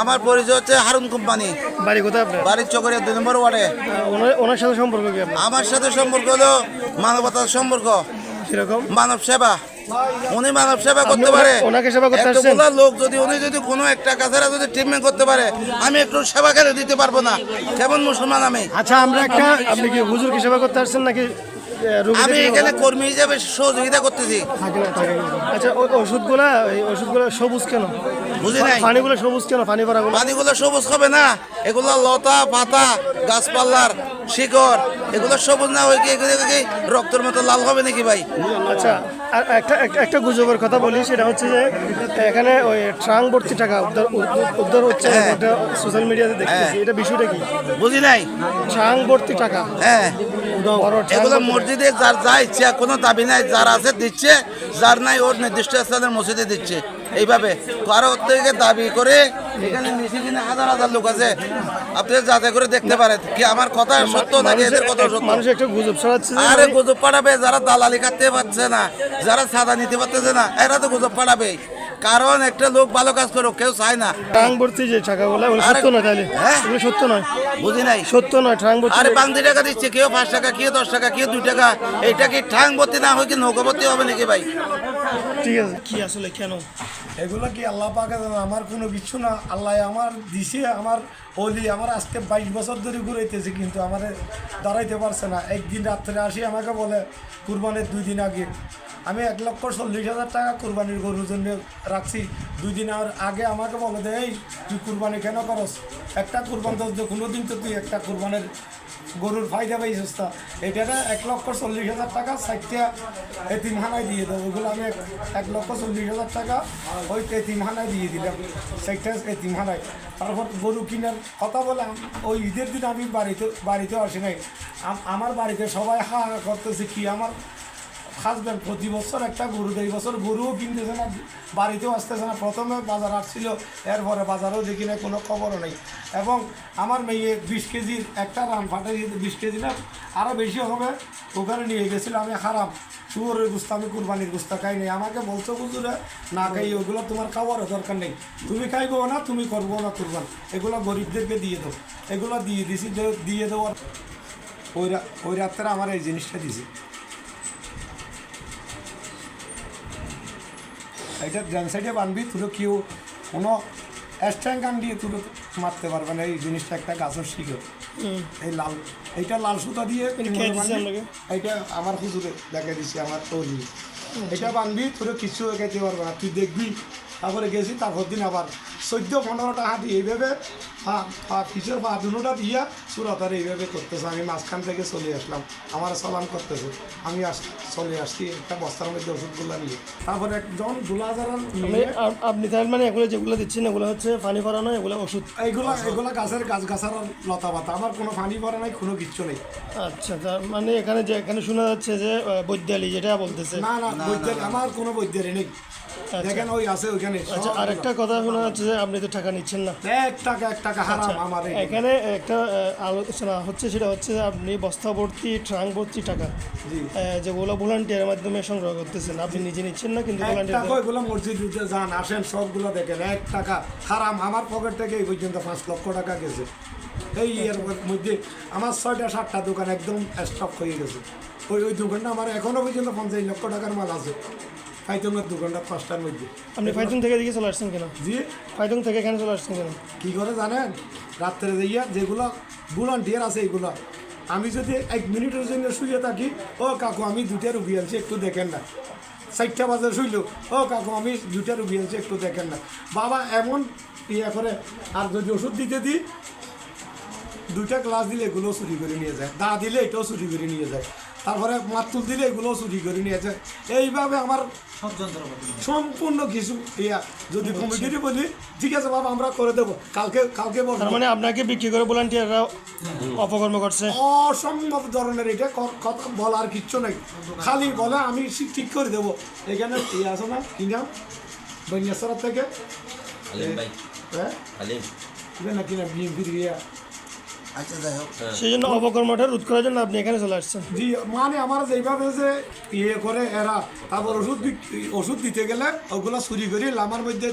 আমার পরিচয় হচ্ছে হারুন কোম্পানি। বাড়ি কোথায় বাড়ির চকরিয়া দুই নম্বর ওয়ার্ডে। ওনার সাথে সম্পর্ক কি আমার সাথে সম্পর্ক হলো মানবতার সম্পর্ক। কীরকম? মানব সেবা। উনি মানব সেবা করতে পারে। ওনাকে সেবা করতে আসছেন? লোক যদি উনি যদি কোনো একটা কাছাড়া যদি ট্রিটমেন্ট করতে পারে আমি একটু সেবা করে দিতে পারব না। কেমন মুসলমান আমি? আচ্ছা আমরা একটা আপনি কি হুজুর কি সেবা করতে আসছেন নাকি আমি এখানে কর্মী হিসাবে সহযোগিতা করতেছি। না, না। আচ্ছা ওই ওষুধগুলা এই ওষুধগুলো সবুজ কেন? বুঝি নাই। পানিগুলো সবুজ কেন? পানি ভরাগুলো পানিগুলো সবুজ হবে না। এগুলো লতা পাতা গাছপাল্লার শিকড় এগুলো সবুজ না হয়ে কি এগুলো কি রক্তের মতো লাল হবে নাকি ভাই? আচ্ছা একটা একটা- গুজবের কথা বলি সেটা হচ্ছে যে এখানে ওই ট্রাং ভর্তি টাকা উদ্ধার উদ্ধার- হচ্ছে হ্যাঁ। এটা সোশ্যাল মিডিয়াতে দেখতেছি। এটা বিষয়টা কি? বুঝি নাই। ট্রাং ভর্তি টাকা। হ্যাঁ। এগুলো মসজিদে যার যা ইচ্ছা কোনো দাবি নাই যার আছে দিচ্ছে যার নাই ওর নির্দিষ্ট স্থানের মসজিদে দিচ্ছে। এইভাবে কারও থেকে দাবি করে এখানে কিনে হাজার হাজার লোক আছে। আপনি যাতে করে দেখতে পারেন কি আমার কথা সত্য নাকি এদের কথা সত্য? মানুষ একটু গুজব ছড়াচ্ছে আরে গুজব পাঠাবে যারা দালালি কাটতে পারছে না যারা সাদা নিতে পারতেছে না এরা তো গুজব পাঠাবে কারণ একটা লোক ভালো কাজ করো কেউ চায় না। ট্রাং ভর্তি যে টাকাগুলো বলে সত্য নয় তাহলে? হ্যাঁ? এগুলো সত্য নয়। বুঝি নাই। সত্য নয় ট্রাং ভর্তি আরে পাঁচ টাকা দিচ্ছে কেউ পাঁচ টাকা কেউ দশ টাকা কেউ দুই টাকা। এইটা কি ঠাং ভর্তি না হয় কি নৌকা ভর্তি হবে নাকি ভাই? ঠিক আছে কি আসলে কেন? এগুলো কি আল্লাহ পাকে আমার কোনো কিছু না। আল্লাহ আমার দিছে, আমার অলি আমার আজকে বাইশ বছর ধরে ঘুরাইতেছে, কিন্তু আমার দাঁড়াইতে পারছে না। একদিন রাত্রে আসি আমাকে বলে, কুরবানির দুই দিন আগে, আমি এক লক্ষ চল্লিশ হাজার টাকা কুরবানির গরুর জন্য রাখছি। দুই দিন আর আগে আমাকে বলে দে, এই, তুই কুরবানি কেন করস? একটা কুরবান দোষ কোনো দিন তো তুই একটা কুরবানের গরুর ফায়দা পাই সস্তা এটা এক লক্ষ চল্লিশ হাজার টাকা সাইটটা এতিমখানায় দিয়ে দেবো। ওগুলো আমি এক- লক্ষ চল্লিশ হাজার টাকা ওই এতিমখানায় দিয়ে দিলাম সাইটটা এতিমখানায় তারপর গরু কিনার কথা বলে ওই ঈদের দিন আমি বাড়িতে বাড়িতে আসি নাই। আম- আমার বাড়িতে সবাই হা করতেছে, কি আমার হাজব্যান্ড প্রতি বছর একটা গরু এই বছর গরুও কিনতেছে না, বাড়িতেও আসতেছে না। প্রথমে বাজার আসছিল, এরপরে বাজারেও দেখি না কোনো খবরও নেই। এবং আমার মেয়ে বিশ কেজির একটা রান ফাটাই বিশ কেজি না আরও বেশি হবে, ওখানে নিয়ে গেছিল, আমি খারাপ। শুয়োরের গুস্তা, আমি কুরবানির গুস্তা খাই নেই। আমাকে বলছো বুঝুরে না খাই, ওগুলো তোমার খাওয়ারও দরকার নেই। তুমি খাইবো না, তুমি করব না কুরবান। এগুলো গরিবদেরকে দিয়ে দাও। এগুলো দিয়ে দিছি, দিয়ে দেওয়ার ওই ওই রাত্রে আমার এই জিনিসটা দিছি। এটা ডান সাইডে বানবি তুলো কেউ কোনো স্ট্যাং গান দিয়ে তুলো মারতে পারবে না এই জিনিসটা একটা গাছের শিখে এই লাল এইটা লাল সুতা দিয়ে? এইটা আমার হুজুরে দেখা দিছি আমার তৈরি এটা বানবি তোর কিছু এগাইতে পারবে না। তুই দেখবি তারপরে গেছি তারপর দিন আবার চোদ্দ পনেরোটা হাত এইভাবে পা পা পিছের পা দুটা দিয়া সুরতার এইভাবে করতেছে। আমি মাঝখান থেকে চলে আসলাম আমার সালাম করতেছে আমি আস চলে আসছি একটা বস্তার মধ্যে ওষুধগুলো নিয়ে। তারপরে একজন দুলা আপনি তার মানে এগুলো যেগুলো দিচ্ছেন এগুলো হচ্ছে পানি ভরা নয় এগুলো ওষুধ। এগুলো এগুলা গাছের গাছ গাছার লতা পাতা আমার কোনো পানি পড়ে নাই কোনো কিচ্ছু নেই। আচ্ছা তার মানে এখানে যে এখানে শোনা যাচ্ছে যে বৈদ্যালি যেটা বলতেছে। না না বৈদ্যের আমার কোনো বৈদ্যালি নেই। দেখেন ওই আছে ওইখানে আচ্ছা আরেকটা কথা শোনা যাচ্ছে যে আপনি তো টাকা নিচ্ছেন না। এক টাকা এক টাকা হারাম আমার এখানে একটা আলোচনা হচ্ছে সেটা হচ্ছে আপনি বস্তা ভর্তি ট্রাঙ্ক ভর্তি টাকা যেগুলো ভলান্টিয়ারের মাধ্যমে সংগ্রহ করতেছেন। আপনি নিজে নিচ্ছেন না কিন্তু ভলান্টিয়ার ওইগুলো মসজিদ দিতে যান আসেন সবগুলো দেখেন এক টাকা হারাম আমার পকেট থেকে এই পর্যন্ত পাঁচ লক্ষ টাকা গেছে। এই এর মধ্যে আমার ছয়টা সাতটা দোকান একদম স্টক হয়ে গেছে। ওই ওই দোকানটা আমার এখনও পর্যন্ত পঞ্চাশ লক্ষ টাকার মাল আছে। ফাইতমের দোকানটা পাঁচটার মধ্যে। আপনি ফাইতুন থেকে দিকে চলে আসছেন কেন? জি। ফাইতুন থেকে এখানে চলে আসছেন কেন? কী করে জানেন? রাত্রে যাইয়া যেগুলো ভলান্টিয়ার আছে এগুলো আমি যদি এক মিনিটের জন্য শুয়ে থাকি ও কাকু আমি দুটা রুগী আনছি একটু দেখেন না। চারটা বাজে শুইল ও কাকু আমি দুটা রুগী আনছি একটু দেখেন না। বাবা এমন ইয়ে করে আর যদি ওষুধ দিতে দিই দুইটা গ্লাস দিলে এগুলো চুরি করে নিয়ে যায়। দা দিলে এটাও চুরি করে নিয়ে যায়। তারপরে মাতুল দিলে এগুলোও চুরি করে নিয়ে যায়। এইভাবে আমার সম্পূর্ণ কিছু ইয়া। যদি কমিটির বলি ঠিক আছে বাবা আমরা করে দেবো। কালকে কালকে তার মানে আপনাকে বিক্রি করে ভলান্টিয়াররা অপকর্ম করছে? অসম্ভব ধরনের এটা ক- কথা বলার কিচ্ছু নাই। খালি বলে আমি ঠিক করে দেবো। এখানে ইয়ে আছে না? কি নাম? বন্যাসরা থেকে? হ্যাঁ? হালিম। এটা নাকি না বিএনপির ইয়া। আচ্ছা সেই জন্য অপকর্মটা রোধ করার জন্য আপনি এখানে চলে আসছেন। জি মানে আমার যেইভাবে যে ইয়ে করে এরা তারপর ওষুধ ওষুধ দিতে গেলে ওগুলো চুরি করে লামার মধ্যে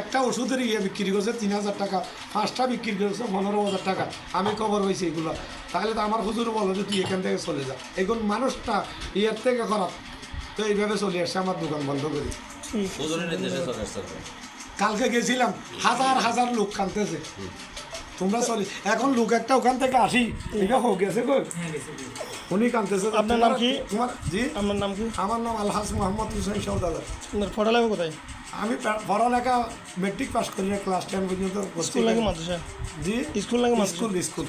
একটা ওষুধের ইয়ে বিক্রি করছে তিন হাজার টাকা। পাঁচটা বিক্রি করেছে পনেরো হাজার টাকা। আমি খবর হয়েছি এগুলো। তাহলে তো আমার হুজুর বলো যে তুই এখান থেকে চলে যা। এখন মানুষটা ইয়ের থেকে খারাপ। তো এইভাবে চলে আসছে আমার দোকান বন্ধ করে। কালকে গেছিলাম হাজার হাজার লোক কানতেছে তোমরা চলে এখন লোক একটা ওখান থেকে আসি। এটা হোক গেছে গো উনি কানতেছে আপনার নাম কি? তোমার জি? আপনার নাম কি? আমার নাম আলহাস মোহাম্মদ হুসেন সৌদাদা আপনার পড়ালেখা কোথায়? আমি পড়া পড়ালেখা মেট্রিক পাস করি ক্লাস টেন পর্যন্ত। স্কুল লাগে মাদ্রাসা জি? স্কুল লাগে স্কুল স্কুল।